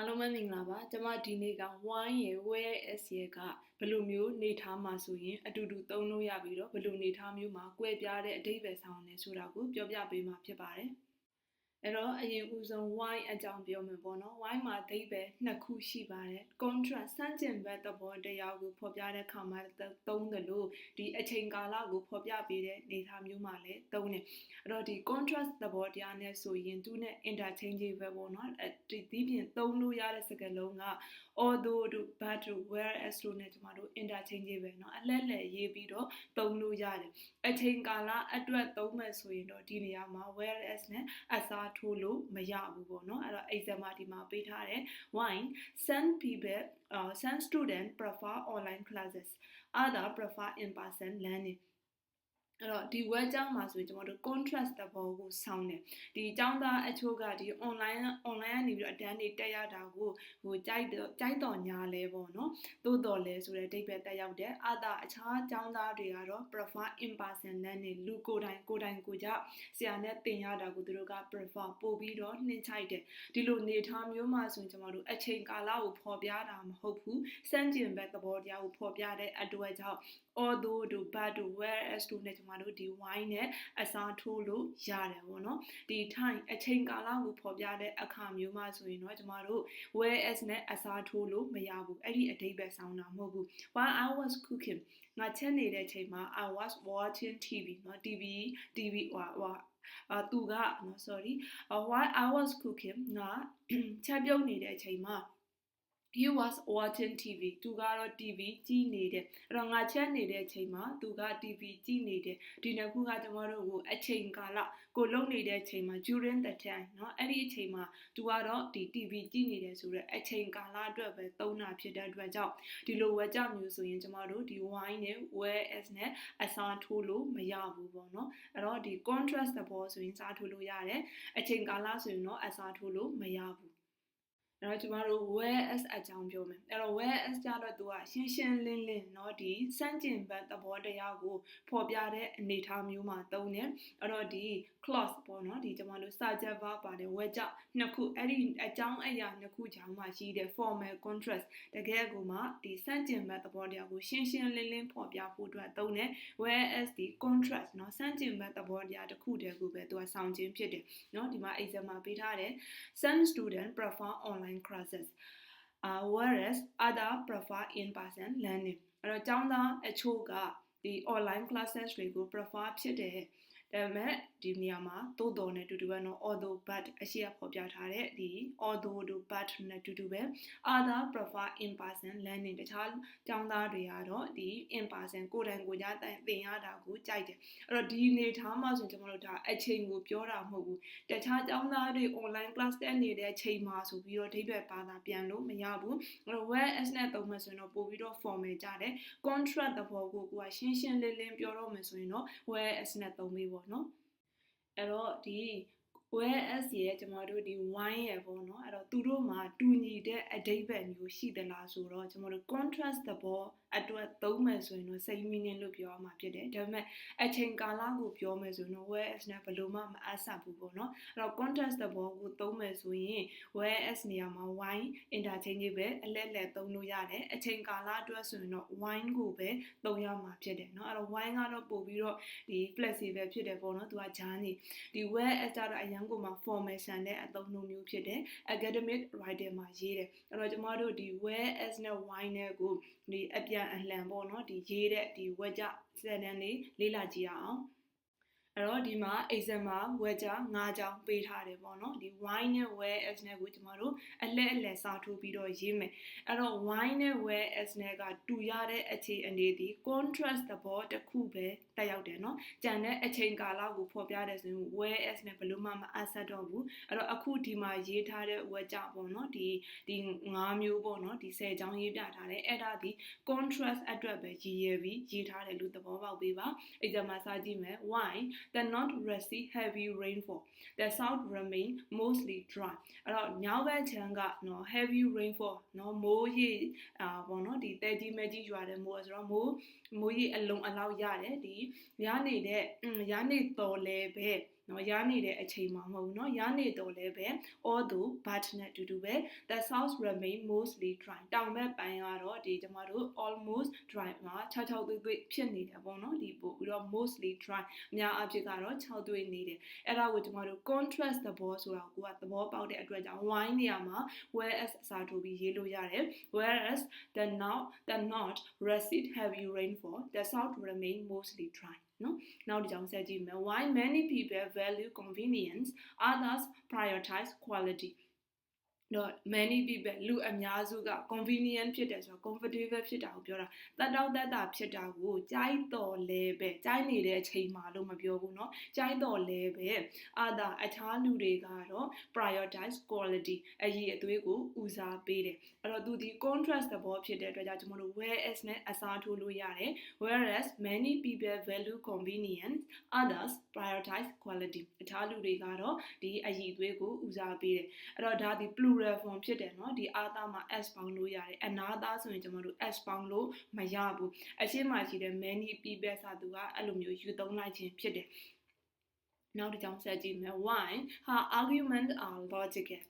အားလုံးပဲမင်္ဂလာပါကျွန်မဒီနေ့က wine ရယ် wear s ရယ်ကဘယ်လိုမျိုးနေထားမှာဆိုရင်အတူတူသုံးလို့ရပြီးတော့ဘယ်လိုနေထားမျိုးမှာကွဲပြားတဲ့အဓိပ္ပာယ်ဆောင်နေဆိုတာကိုပြောပြပေးမှာဖြစ်ပါတယ် အဲ့တော့အရင်ဦးဆုံး wine အကြောင်းပြောမယ်ပေါ့နော် wine မှာအဓိပ္ပာယ်နှစ်ခုရှိပါတယ် contrast စမ်းကျင်ဘက်သဘောတရားကိုဖော်ပြတဲ့အခါမှာသုံးတယ်လို့ဒီအချိန်ကာလကိုဖော်ပြပေးတဲ့နေသားမျိုးမှာလည်းသုံးတယ်အဲ့တော့ဒီ contrast သဘောတရားနဲ့ဆိုရင်သူနဲ့ interchangeable ပေါ့နော်ဒီဒီပြင်သုံးလို့ရတဲ့စကားလုံးက although တို့ but တို့ whereas တို့နဲ့ကျမတို့ interchangeable เนาะအလဲလဲရေးပြီးတော့သုံးလို့ရတယ်အချိန်ကာလအတွက်သုံးမယ်ဆိုရင်တော့ဒီနေရာမှာ whereas နဲ့အစား အားထိုးလို့မရဘူးပေါ့နော်အဲ့တော့ example ဒီမှာပေးထားတယ် wine some people uh, some student prefer online classes other prefer in person learning အဲ့တော့ဒီ web ကျောင်းမှာဆိုရင်ကျွန်တော်တို့ contrast သဘောကိုစောင်းတယ်ဒီကျောင်းသားအချို့ကဒီ online online ကနေပြီးတော့အတန်းတွေတက်ရတာကိုဟိုကြိုက်တော့ကြိုက်တော်ညာလဲပေါ့နော်သို့တော်လဲဆိုတဲ့အိဗယ်တက်ရောက်တယ်အသာအခြားကျောင်းသားတွေကတော့ prefer in person learning လူကိုယ်တိုင်ကိုယ်တိုင်ကိုကြဆရာနဲ့သင်ရတာကိုသူတို့က prefer ပို့ပြီးတော့နှင်းချိုက်တယ်ဒီလိုနေထားမျိုးမှာဆိုရင်ကျွန်တော်တို့အချိန်ကာလကိုဖော်ပြတာမဟုတ်ဘူးစမ်းကျင်ဘက်သဘောတရားကိုဖော်ပြတဲ့အတွက်ကြောင့် although တို့ but တို့ whereas တို့နဲ့ကျွန်တော်တို့ဒီ wine နဲ့အစားထိုးလို့ရတယ်ပေါ့နော်ဒီ time အချိန်ကာလကိုဖော်ပြတဲ့အခါမျိုးမှာဆိုရင်တော့ကျွန်တော်တို့ whereas နဲ့အစားထိုးလို့မရဘူးအဲ့ဒီအဓိပ္ပာယ်ဆောင်တာမဟုတ်ဘူး while i was cooking ငါချက်နေတဲ့အချိန်မှာ i was watching tv เนาะ tv tv ဟွာဟွာအာသူကနော် sorry while i was cooking ငါချက်ပြုတ်နေတဲ့အချိန်မှာ he was watching TV သူကတော့ TV ကြည့်နေတယ်အဲ့တော့ငါချက်နေတဲ့အချိန်မှာသူက TV ကြည့်နေတယ်ဒီနှစ်ခုကကျမတို့ကိုအချိန်ကာလကိုလုံနေတဲ့အချိန်မှာ during the time เนาะအဲ့ဒီအချိန်မှာသူကတော့ဒီ TV ကြည့်နေတယ်ဆိုတော့အချိန်ကာလအတွက်ပဲသုံးတာဖြစ်တဲ့အတွက်ကြောင့်ဒီလိုဝက်ကြမျိုးဆိုရင်ကျမတို့ဒီ wine နဲ့ wear as နဲ့အစားထိုးလို့မရဘူးပေါ့နော်အဲ့တော့ဒီ contrast သဘောဆိုရင်စားထိုးလို့ရတယ်အချိန်ကာလဆိုရင်တော့အစားထိုးလို့မရဘူး အဲ့တော့ကျမတို့ where as အကြောင်းပြောမယ်အဲ့တော့ where as ကြတော့သူကရှင်းရှင်းလင်းလင်းเนาะဒီစန့်ကျင်ဘက်သဘောတရားကိုဖော်ပြတဲ့အနေအထားမျိုးမှာသုံးတယ်အဲ့တော့ဒီ clause ပေါ့เนาะဒီကျမတို့ subject verb ပါတယ် where ကြနှစ်ခုအဲ့ဒီအကြောင်းအရာနှစ်ခုကြောင်းမှာရှိတဲ့ formal contrast တကယ်ကိုမှဒီစန့်ကျင်ဘက်သဘောတရားကိုရှင်းရှင်းလင်းလင်းဖော်ပြဖို့အတွက်သုံးတယ် whereas ဒီ contrast เนาะစန့်ကျင်ဘက်သဘောတရားတစ်ခုတည်းကိုပဲသူကဆောင်ခြင်းဖြစ်တယ်เนาะဒီမှာ exam မှာပေးထားတယ် some student prefer online online classes uh, whereas other prefer in person learning အဲ့တော့ကျောင်းသားအချို့ကဒီ online classes တွေကို prefer ဖြစ်တယ်ဒါပေမဲ့ဒီနေရာမှာသို့တော်နဲ့တူတူပဲနော် although but အရှိအဖော်ပြထားတဲ့ဒီ although do but နဲ့တူတူပဲ other prefer in person learning တခြားကျောင်းသားတွေကတော့ဒီ in person ကိုယ်တိုင်ကိုယ်ကြားသင်ရတာကိုကြိုက်တယ်အဲ့တော့ဒီနေထားမှာဆိုရင်ကျွန်တော်တို့ဒါအချိန်ကိုပြောတာမဟုတ်ဘူးတခြားကျောင်းသားတွေ online class တက်နေတဲ့အချိန်မှာဆိုပြီးတော့အဓိပ္ပာယ်ဘာသာပြန်လို့မရဘူးအဲ့တော့ where s နဲ့သုံးမှဆိုရင်တော့ပို့ပြီးတော့ formal ကြတယ် contract သဘောကိုကိုကရှင်းရှင်းလင်းလင်းပြောတော့မှဆိုရင်တော့ where s နဲ့သုံးပြီးပေါ့နော် အဲ့တော့ဒီ whereas ရဲ့ကျမတို့ဒီ wine ရဲ့ပေါ့နော်အဲ့တော့သူတို့မှာတူညီတဲ့အဓိပ္ပာယ်မျိုးရှိသလားဆိုတော့ကျမတို့ contrast သဘောအတွက်သုံးမယ်ဆိုရင်တော့ same meaning လို့ပြောရမှာဖြစ်တယ်ဒါပေမဲ့အချိန်ကာလကိုပြောမယ်ဆိုရင်တော့ whereas နဲ့ဘယ်လိုမှမအဆက်ဘူးပေါ့နော်အဲ့တော့ context သဘောကိုသုံးမယ်ဆိုရင် whereas နေရာမှာ why interchangeable အလဲလဲသုံးလို့ရတယ်အချိန်ကာလအတွက်ဆိုရင်တော့ why ကိုပဲသုံးရမှာဖြစ်တယ်နော်အဲ့တော့ why ကတော့ပို့ပြီးတော့ဒီ flexible ဖြစ်တယ်ပေါ့နော်သူကဂျာနေဒီ whereas တော့အရန်ကိုမှာ formation နဲ့အသုံးနှုန်းမျိုးဖြစ်တယ် academic writer မှာရေးတယ်အဲ့တော့ကျမတို့ဒီ whereas နဲ့ why နဲ့ကိုဒီအပြန်အလှန်ပေါ့နော်ဒီရေးတဲ့ဒီဝက်ကြစက်တန်းလေးလေ့လာကြည့်အောင်အဲ့တော့ဒီမှာ exam မှာဝက်ကြ၅ကြောင်းပေးထားတယ်ပေါ့နော်ဒီ wine နဲ့ where as နဲ့ကိုကျမတို့အလဲအလဲစာထိုးပြီးတော့ရေးမယ်အဲ့တော့ wine နဲ့ where as နဲ့ကတူရတဲ့အခြေအနေဒီ contrast သဘောတစ်ခုပဲ တက်ရောက်တယ်နော်ကြံတဲ့အချိန်ကာလကိုဖော်ပြတယ်ဆိုရင် where as နဲ့ဘလို့မှမအပ်ဆက်တော့ဘူးအဲ့တော့အခုဒီမှာရေးထားတဲ့ဝက်ကြပေါ့နော်ဒီဒီ၅မျိုးပေါ့နော်ဒီ၁၀ချောင်းရေးပြထားတယ်အဲ့ဒါဒီ contrast အတွက်ပဲရည်ရည်ပြီးရေးထားတယ်လို့သဘောပေါက်ပေးပါအဲ့ဒါမှစကြည့်မယ် why the north receive heavy rainfall the south remain mostly dry အဲ့တော့ညောင်ဘက်ခြမ်းကနော် heavy rainfall နော်မိုးရေအာပေါ့နော်ဒီတဲကြီးမဲကြီးရွာတဲ့မိုးဆိုတော့မိုးမိုးရေအလုံးအလောက်ရတယ်ဒီရနေတဲ့ရနေတော်လဲပဲ နော်ရားနေတဲ့အချိန်မှာမဟုတ်ဘူးနော်ရားနေတော့လည်းပဲ although but နဲ့အတူတူပဲ the south remain mostly dry တောင်ဘက်ပိုင်းကတော့ဒီကျွန်တော်တို့ almost dry မှာ66သွေ့သွေ့ဖြစ်နေတယ်ပေါ့နော်ဒီပို့ပြီးတော့ mostly dry အများအပြားကတော့6သွေ့နေတယ်အဲ့ဒါကိုကျွန်တော်တို့ contrast သဘောဆိုတာကိုကသဘောပေါက်တဲ့အတွက်ကြောင့် wine နေရာမှာ whereas အစားထိုးပြီးရေးလို့ရတယ် whereas the now the not receipt heavy rainfall the south remain mostly dry နော်နောက်တစ်ကြောင်းဆက်ကြည့်မယ် why many people value convenience others prioritize quality တော့ many people လူအများစုက convenient ဖြစ်တယ်ဆိုတော့ comfortable ဖြစ်တာကိုပြောတာတတ်တော့တတ်တာဖြစ်တာကိုကြိုက်တော်လဲပဲကြိုက်နေတဲ့အချိန်မှာလို့မပြောဘူးเนาะကြိုက်တော်လဲပဲအာသာအခြားလူတွေကတော့ prioritize quality အရေးအသွေးကိုဦးစားပေးတယ်အဲ့တော့သူဒီ contrast သဘောဖြစ်တဲ့အတွက်ကြောင့်ကျွန်တော်တို့ whereas နဲ့အစားထိုးလို့ရတယ် whereas many people value convenience others prioritize quality အခြားလူတွေကတော့ဒီအရေးအသွေးကိုဦးစားပေးတယ်အဲ့တော့ဒါဒီ plural plural form ဖြစ်တယ်နော်ဒီအာသာမှာ s ပေါင်းလို့ရတယ်အနာသာဆိုရင်ကျွန်တော်တို့ s ပေါင်းလို့မရဘူးအရှင်းမှာရှိတဲ့ many people ဆိုသူကအဲ့လိုမျိုးယူသုံးလိုက်ခြင်းဖြစ်တယ်နောက်တစ်ကြောင်းဆက်ကြည့်မယ် why her argument are logical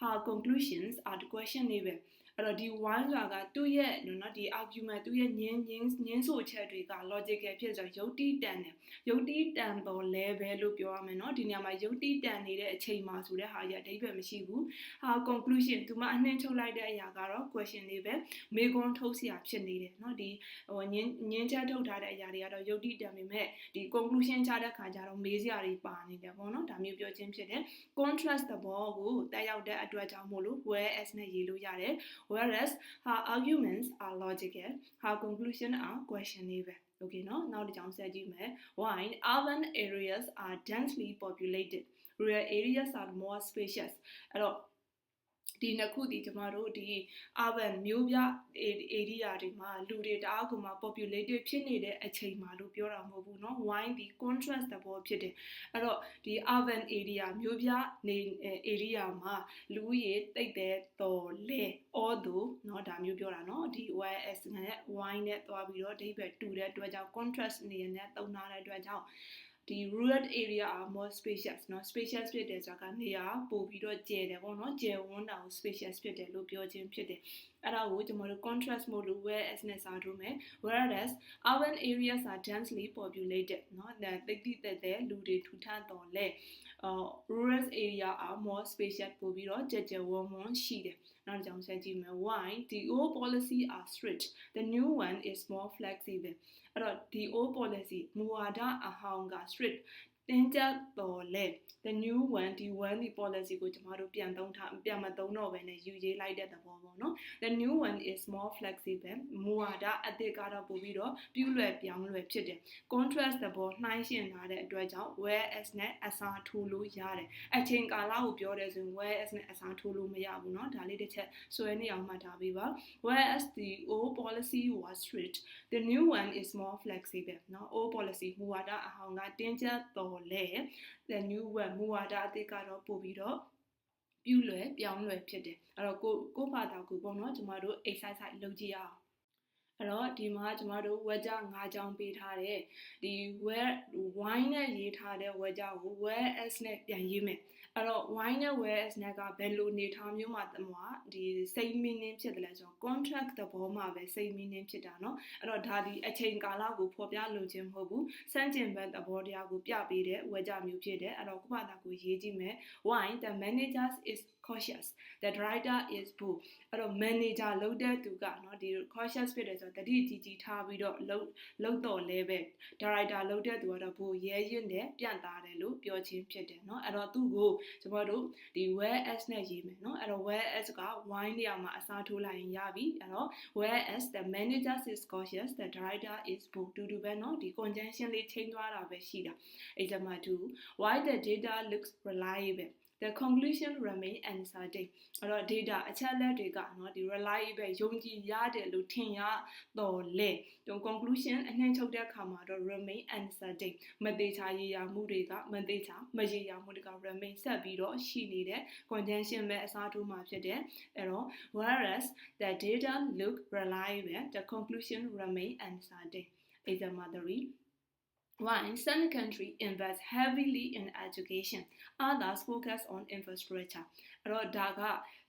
her conclusions are questionable အဲ့တော့ဒီ why ဆိုတာကသူ့ရဲ့နော်ဒီ argument သူ့ရဲ့ညင်းညင်းညင်းဆိုချက်တွေက logical ဖြစ်ဆိုရုပ်တိတန်တယ်ရုပ်တိတန်ပေါ် level လို့ပြောရမယ်နော်ဒီနေရာမှာရုပ်တိတန်နေတဲ့အချိန်မှာဆိုတဲ့ဟာကြီးအဓိပ္ပာယ်မရှိဘူးဟာ conclusion သူမအနှင်းချုပ်လိုက်တဲ့အရာကတော့ question တွေပဲမေခွန်းထုတ်စရာဖြစ်နေတယ်နော်ဒီဟိုညင်းညင်းချက်ထုတ်ထားတဲ့အရာတွေကတော့ရုပ်တိတန်ပေမဲ့ဒီ conclusion ချတဲ့ခါကျတော့မေးစရာတွေပါနေတယ်ပေါ့နော်ဒါမျိုးပြောခြင်းဖြစ်တယ် contrast သဘောကိုတက်ရောက်တဲ့အတွက်ကြောင့်မို့လို့ whereas နဲ့ရေးလို့ရတယ် whereas her arguments are logical her conclusion are questionable. Okay နော်နောက်တစ်ကြောင်ဆက်ကြည့်မယ် Why urban areas are densely populated. Rural areas are more spacious. ဒီနှစ်ခုဒီကျမတို့ဒီ urban မြို့ပြ area တွေမှာလူတွေတအားကိုမှ populated ဖြစ်နေတဲ့အချိန်မှာလို့ပြောတာမဟုတ်ဘူးเนาะ why ဒီ contrast သဘောဖြစ်တယ်အဲ့တော့ဒီ urban area မြို့ပြနေ area မှာလူဦးရေတိတ်တဲ့တော်လဲ although เนาะဒါမျိုးပြောတာเนาะဒီ ys နဲ့ y နဲ့သွားပြီးတော့အဓိပ္ပာယ်တူတဲ့အတွက်ကြောင့် contrast နေနဲ့သုံးထားတဲ့အတွက်ကြောင့် ဒီ rural area are more spacious เนาะ spacious ဖြစ်တယ်ဆိုတာကနေရာပို့ပြီးတော့ကျယ်တယ်ပေါ့เนาะကျယ်ဝန်းတာကို spacious ဖြစ်တယ်လို့ပြောခြင်းဖြစ်တယ်အဲ့ဒါကိုကျွန်တော်တို့ contrast မို့လို့ whereas နဲ့စာထိုးမယ် whereas urban areas are densely populated เนาะဒါတိတ်တိတက်တဲ့လူတွေထူထပ်တော်လဲ uh, rural area are more spacious ပို့ပြီးတော့ကြက်ကြက်ဝန်းဝန်းရှိတယ်နောက်တစ်ကြောင်းဆက်ကြည့်မယ် why the old policy are strict the new one is more flexible အဲ့တော့ဒီ old policy မူဝါဒအဟောင်းက strict တင်းကျပ်တော်လဲ the new one ဒီ one ဒီ policy ကိုကျမတို့ပြန်သုံးထားပြန်မသုံးတော့ဘဲနဲ့ယူရေးလိုက်တဲ့သဘောပေါ့နော် the new one is more flexible မူဝါဒအသစ်ကတော့ပို့ပြီးတော့ပြုလွယ်ပြောင်းလွယ်ဖြစ်တယ် contrast သဘောနှိုင်းယှဉ်ထားတဲ့အတွက်ကြောင့် whereas နဲ့အစားထိုးလို့ရတယ်အချိန်ကာလကိုပြောတယ်ဆိုရင် whereas နဲ့အစားထိုးလို့မရဘူးเนาะဒါလေးတစ်ချက်ဆွဲနေအောင်မှတ်ထားပေးပါ whereas the old policy was strict the new one is more flexible เนาะ old policy မူဝါဒအဟောင်းကတင်းကျပ်တော် လဲ the new one မူဝါဒအသစ်ကတော့ပို့ပြီးတော့ပြုလွယ်ပြောင်းလွယ်ဖြစ်တယ်အဲ့တော့ကိုကိုဘာသာကိုပေါ့နော်ကျမတို့ exercise လုပ်ကြည့်အောင်အဲ့တော့ဒီမှာကျမတို့ဝက်ကြ၅ချောင်းပေးထားတယ်ဒီ where wine နဲ့ရေးထားတဲ့ဝက်ကြကို where s နဲ့ပြန်ရေးမယ် အဲ့တော့ wine နဲ့ whereas နဲ့ကဘယ်လိုနေထားမျိုးမှာတမွာဒီ same meaning ဖြစ်တယ်လဲဆိုတော့ contract သဘောမှာပဲ same meaning ဖြစ်တာเนาะအဲ့တော့ဒါဒီအချိန်ကာလကိုဖော်ပြလိုခြင်းမဟုတ်ဘူးစန့်ကျင်ဘက်သဘောတရားကိုပြပေးတဲ့ဝေကြမျိုးဖြစ်တယ်အဲ့တော့ခုမှသာကိုရေးကြည့်မယ် why the managers is cautious the director is bold အဲ့တော့ manager လုပ်တဲ့သူကเนาะဒီ cautious ဖြစ်တယ်ဆိုတော့တတိကြီးကြီးထားပြီးတော့လုပ်လုပ်တော့လဲပဲ director လုပ်တဲ့သူကတော့ဘို့ရဲရင်နဲ့ပြန့်သားတယ်လို့ပြောခြင်းဖြစ်တယ်เนาะအဲ့တော့သူ့ကိုကျွန်တော်တို့ဒီ where s နဲ့ရေးမယ်เนาะအဲ့တော့ where s က wine နေရာမှာအစားထိုးလိုက်ရင်ရပြီအဲ့တော့ where s the manager is cautious the director is bold တူတူပဲเนาะဒီ conjunction လေးချိန်သွားတာပဲရှိတာ example 2 why the data looks reliable the conclusion remain uncertain အဲ့တော့ data အချက်အလက်တွေကနော်ဒီ reliable ယုံကြည်ရတယ်လို့ထင်ရတော့လေဒီ conclusion အနှံ့ချုပ်တဲ့အခါမှာတော့ remain uncertain မသေးချာရည်ရမှုတွေကမသေးချာမရည်ရမှုတွေက remain ဆက်ပြီးတော့ရှိနေတဲ့ conjunction ပဲအစားထိုးမှာဖြစ်တယ်အဲ့တော့ whereas the data look reliable the conclusion remain uncertain အဲ့ဒါမှ the One, some country invest heavily in education. Others focus on infrastructure.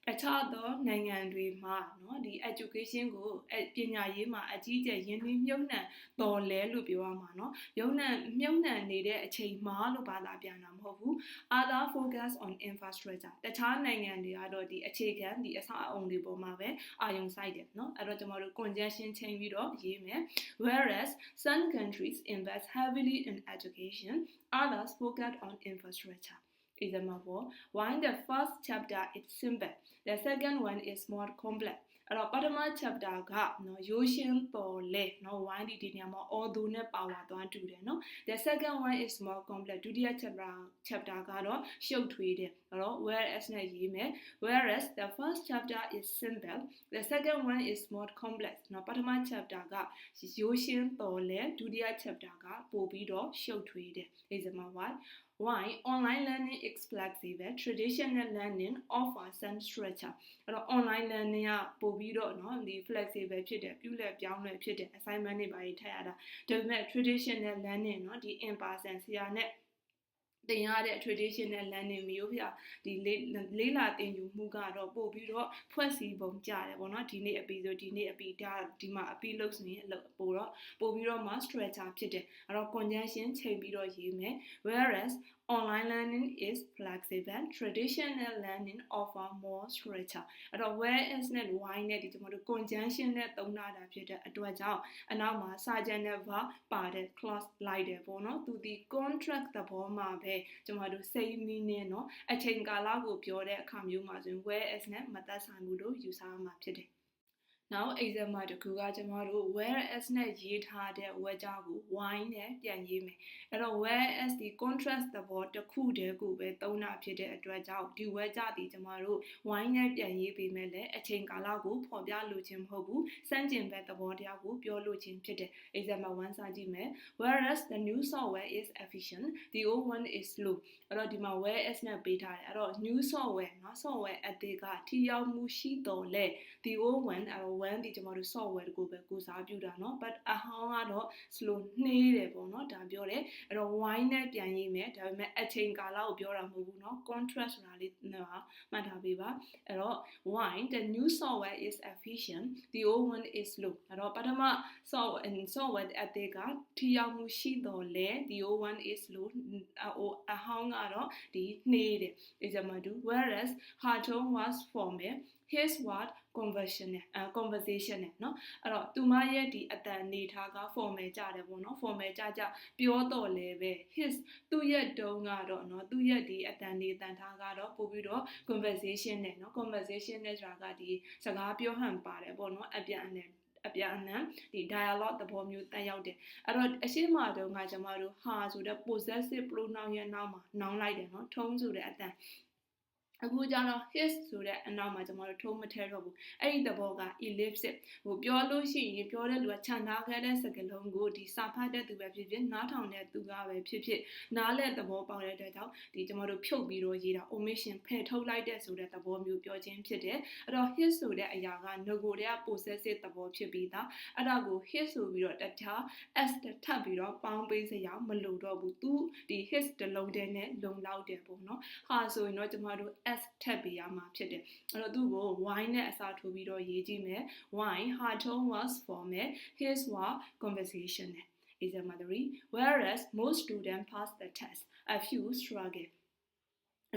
ဒါကတခြားသောနိုင်ငံတွေမှာเนาะဒီ education ကိုပညာရေးမှာအကြီးအကျယ်ရင်းနှီးမြှုပ်နှံတော်လဲလို့ပြောရမှာเนาะရုံနှံမြှုပ်နှံနေတဲ့အချိန်မှာလို့ဘာသာပြန်တာမဟုတ်ဘူး other focus on infrastructure တခြားနိုင်ငံတွေကတော့ဒီအခြေခံဒီအဆောက်အအုံတွေပေါ်မှာပဲအာရုံစိုက်တယ်เนาะအဲ့တော့ကျွန်တော်တို့ conjunction ချိန်ပြီးတော့ရေးမယ် whereas some countries invest heavily in education others focus on infrastructure example while the first chapter is simple the second one is more complex အဲ့တော့ပထမ chapter ကနော်ရိုးရှင်းပေါ်လဲနော် why ဒီဒီနေရာမှာ although နဲ့ power သွားတူတယ်နော် the second one is more complex ဒုတိယ chapter chapter ကတော့ရှုပ်ထွေးတယ်အဲ့တော့ whereas နဲ့ရေးမယ် whereas the first chapter is simple the second one is more complex နော်ပထမ chapter ကရိုးရှင်းပေါ်လဲဒုတိယ chapter ကပိုပြီးတော့ရှုပ်ထွေးတယ် example 1 Why online learning is flexible traditional learning offers some structure အဲ့တော့ online learning ကပို့ပြီးတော့เนาะဒီ flexible ဖြစ်တယ်ပြုလက်ပြောင်းလဲဖြစ်တယ် assignment တွေပါထည့်ရတာဒါပေမဲ့ traditional learning เนาะဒီ in person ဆရာနဲ့ တင်ရတဲ့ traditional learning မျိုးပြဒီလေးလာတင်ယူမှုကတော့ပို့ပြီးတော့ဖွဲ့စည်းပုံကြတယ်ပေါ့နော်ဒီနေ့အပီဆိုဒီနေ့အပီဒါဒီမှာအပီလုပ်ဆိုရင်ပို့တော့ပို့ပြီးတော့ master structure ဖြစ်တယ်အဲ့တော့ conjunction ချိန်ပြီးတော့ရေးမယ် whereas online learning is flexible traditional learning offer more structure အဲ့တော့ whereas နဲ့ why နဲ့ဒီကျွန်တော်တို့ conjunction နဲ့သုံးထားတာဖြစ်တဲ့အတွက်ကြောင့်အနောက်မှာ subject နဲ့ verb ပါတဲ့ clause လိုက်တယ်ပေါ့နော်သူဒီ contract သဘောမှာပဲကျွန်တော်တို့ same meaning เนาะအချိန်ကာလကိုပြောတဲ့အခါမျိုးမှာဆိုရင် whereas နဲ့မသက်ဆိုင်ဘူးလို့ယူဆရမှာဖြစ်တယ် နောက် example တကူကကျွန်တော်တို့ whereas နဲ့ရေးထားတဲ့ where ကြောင့်ကို why နဲ့ပြန်ရေးမယ်အဲ့တော့ whereas ဒီ contrast သဘောတစ်ခုတည်းကိုပဲသုံးတာဖြစ်တဲ့အတွက်ကြောင့်ဒီ where ကြသည်ကျွန်တော်တို့ why နဲ့ပြန်ရေးပေးမယ်လေအချိန်ကာလကိုဖော်ပြလိုခြင်းမဟုတ်ဘူးစမ်းကျင်ဘက်သဘောတရားကိုပြောလိုခြင်းဖြစ်တယ် example 1စာကြည့်မယ် whereas the new software is efficient the old one is slow အဲ့တော့ဒီမှာ whereas နဲ့ပေးထားတယ်အဲ့တော့ new software နော် software အသေးကထိရောက်မှုရှိတော်လဲ the old one အဲ့တော့1ဒီကျမတို့ software ကိုပဲကိုစားပြုတာเนาะ but အဟောင်းကတော့ slow နှေးတယ်ပေါ့เนาะဒါပြောတယ်အဲ့တော့ why နဲ့ပြန်ရေးမယ်ဒါပေမဲ့အချိန်ကာလကိုပြောတာမဟုတ်ဘူးเนาะ contrast ဆိုတာလေးနော်မှတ်ထားပေးပါအဲ့တော့ why the new software is efficient the old one is slow အဲ့တော့ပထမ software software အသေးကထိရောက်မှုရှိတော်လဲ the old one is slow အဟောင်းကတော့ဒီနှေးတယ် example 2 whereas her tone was formal his word conversion နဲ့အဲ conversation နဲ့เนาะအဲ့တော့သူမရဲ့ဒီအတန်နေထားက formal ကြတယ်ပေါ့နော် formal ကြကြပြောတော့လဲပဲ his သူ့ရဲ့တုံးကတော့เนาะသူ့ရဲ့ဒီအတန်နေတန်ထားကတော့ပို့ပြီးတော့ conversation နဲ့เนาะ conversation နဲ့ဆိုတာကဒီစကားပြောဟန်ပါတယ်ပေါ့နော်အပြန်အလှန်အပြန်အလှန်ဒီ dialogue သဘောမျိုးတက်ရောက်တယ်အဲ့တော့အရှိမတုန်းကကျွန်မတို့ဟာဆိုတဲ့ possessive pronoun ရဲ့နောက်မှာ noun လိုက်တယ်เนาะထုံးဆိုတဲ့အတန် အခုကျတော့ his ဆိုတဲ့အနောက်မှာကျွန်တော်တို့ထုံးမထဲတော့ဘူးအဲ့ဒီသဘောက ellipsis ဟိုပြောလို့ရှိရင်ပြောတဲ့လူကခြံထားခဲ့တဲ့စကားလုံးကိုဒီစာဖတ်တဲ့သူပဲဖြစ်ဖြစ်နားထောင်တဲ့သူကပဲဖြစ်ဖြစ်နားလဲသဘောပေါက်တဲ့အတွက်ကြောင့်ဒီကျွန်တော်တို့ဖြုတ်ပြီးတော့ရေးတာ omission ဖယ်ထုတ်လိုက်တဲ့ဆိုတဲ့သဘောမျိုးပြောခြင်းဖြစ်တယ်အဲ့တော့ his ဆိုတဲ့အရာက nogo တွေက possessive သဘောဖြစ်ပြီးသားအဲ့ဒါကို his ဆိုပြီးတော့တခြား s ထပ်ပြီးတော့ပေါင်းပေးစရာမလိုတော့ဘူးသူဒီ his တလုံးတည်းနဲ့လုံလောက်တယ်ပေါ့နော်ဟာဆိုရင်တော့ကျွန်တော်တို့ s ထပ်ပေးရမှာဖြစ်တယ်အဲ့တော့သူ့ကို why နဲ့အစားထိုးပြီးတော့ရေးကြည့်မယ် why her tone was formal his was conversational example 3 whereas most students pass the test a few struggle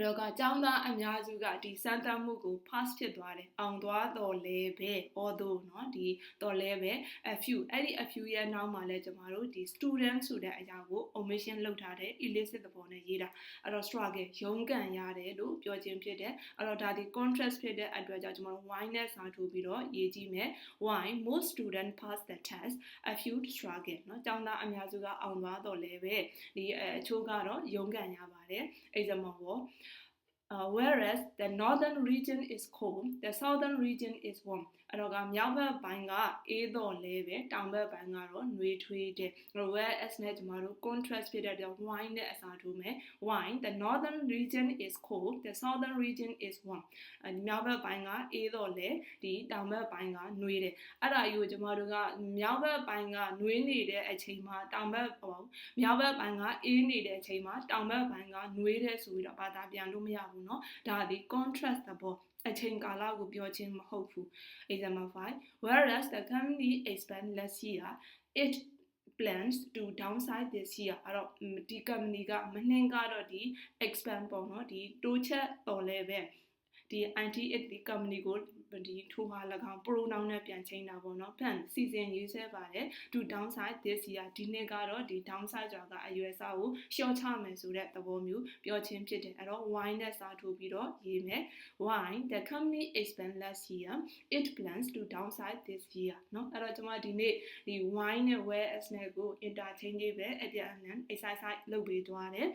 အဲ့တော့ကចောင်းသားအများစုကဒီစမ်းသပ်မှုကို pass ဖြစ်သွားတယ်အောင်သွားတော့လဲပဲ although เนาะဒီတော့လဲပဲ a few အဲ့ဒီ a few ရဲ့နောက်မှာလဲကျမတို့ဒီ student ဆိုတဲ့အရာကို omission လုပ်ထားတဲ့ illicit သဘောနဲ့ရေးတာအဲ့တော့ struggle ရုန်းကန်ရတယ်လို့ပြောခြင်းဖြစ်တယ်အဲ့တော့ဒါဒီ contrast ဖြစ်တဲ့အတွက်ကြောင့်ကျမတို့ why နဲ့စာထိုးပြီးတော့ရေးကြည့်မယ် why most student pass the test a few struggle เนาะចောင်းသားအများစုကအောင်သွားတော့လဲပဲဒီအချို့ကတော့ရုန်းကန်ရပါတယ် example uh, whereas the northern region is cold the southern region is warm အဲ့တော့ကမြောက်ဘက်ပိုင်းကအေးတော့လဲပဲတောင်ဘက်ပိုင်းကတော့နှွေးထွေးတဲ့အဲ့တော့ whereas နဲ့ကျမတို့ contrast ဖြစ်တဲ့အတွက် wine နဲ့အစားထိုးမယ် wine the northern region is cold the southern region is warm အမြောက်ဘက်ပိုင်းကအေးတော့လဲဒီတောင်ဘက်ပိုင်းကနှွေးတယ်အဲ့ဒါကြီးကိုကျမတို့ကမြောက်ဘက်ပိုင်းကနှွေးနေတဲ့အချိန်မှာတောင်ဘက်ဟောမြောက်ဘက်ပိုင်းကအေးနေတဲ့အချိန်မှာတောင်ဘက်ပိုင်းကနှွေးတဲ့ဆိုပြီးတော့ဘာသာပြန်လို့မရဘူးเนาะဒါဒီ contrast သဘော အချိန်ကာလကိုပြောခြင်းမဟုတ်ဘူး example 5 whereas the company expand last year it plans to downsize this year အဲ့တော့ဒီ company ကမနှင်းကတော့ဒီ expand ပေါ့နော်ဒီတိုးချက်တော်လဲပဲဒီ IT8 ဒီ company ကို ဒီထိုးဟာ၎င်း pronoun နဲ့ပြန်ချိန်တာပေါ့နော် plan စီစဉ်ရေးဆွဲပါတယ် to downsize this year ဒီနှစ်ကတော့ဒီ downsize ဆိုတာကအရွယ်စားကိုရှော့ချမယ်ဆိုတဲ့သဘောမျိုးပြောချင်းဖြစ်တယ်အဲ့တော့ why နဲ့စာထိုးပြီးတော့ရေးမယ် why the company expand last year it plans to downsize this year เนาะအဲ့တော့ကျွန်မဒီနေ့ဒီ why နဲ့ where as နဲ့ကို interchange ပဲအပြန်အလှန် exercise လုပ်ပေးသွားတယ်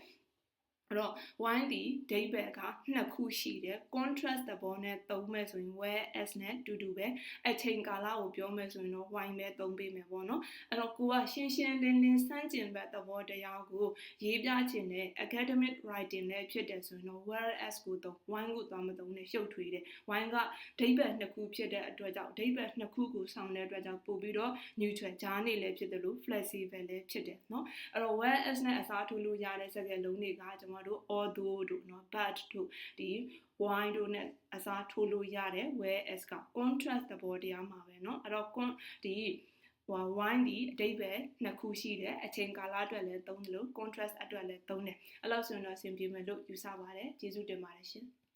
အဲ့တော့ wine ဒီဒိဗယ်ကနှစ်ခုရှိတယ် contrast သဘောနဲ့သုံးမယ်ဆိုရင် where as နဲ့တူတူပဲအချိန်ကာလကိုပြောမယ်ဆိုရင်တော့ wine ပဲသုံးပေးမယ်ပေါ့နော်အဲ့တော့ကိုကရှင်းရှင်းလင်းလင်းစမ်းကျင်ဘက်သဘောတရားကိုရေးပြခြင်းနဲ့ academic writing နဲ့ဖြစ်တယ်ဆိုရင်တော့ where as ကိုသုံး wine ကိုသွားမသုံးနဲ့ရှုပ်ထွေးတယ် wine ကဒိဗယ်နှစ်ခုဖြစ်တဲ့အတွက်ကြောင့်ဒိဗယ်နှစ်ခုကိုဆောင်တဲ့အတွက်ကြောင့်ပို့ပြီးတော့ neutral ဂျားနေလည်းဖြစ်တယ်လို့ flexible လည်းဖြစ်တယ်နော်အဲ့တော့ where as နဲ့အစားထိုးလို့ရတဲ့စကားလုံးတွေကကျွန်မတော်တို့ although တို့เนาะ but တို့ဒီ why တို့ ਨੇ အစားထိုးလို့ရတယ် whereas က contrast သဘောတရားမှာပဲเนาะအဲ့တော့ con ဒီဟို wine ဒီအတိတ်ပဲနှစ်ခုရှိတယ်အချိန်ကာလအတွက်လည်းသုံးတယ်လို့ contrast အတွက်လည်းသုံးတယ်အဲ့လောက်ဆိုရင်တော့အဆင်ပြေမယ်လို့ယူဆပါတယ်ကျေးဇူးတင်ပါတယ်ရှင်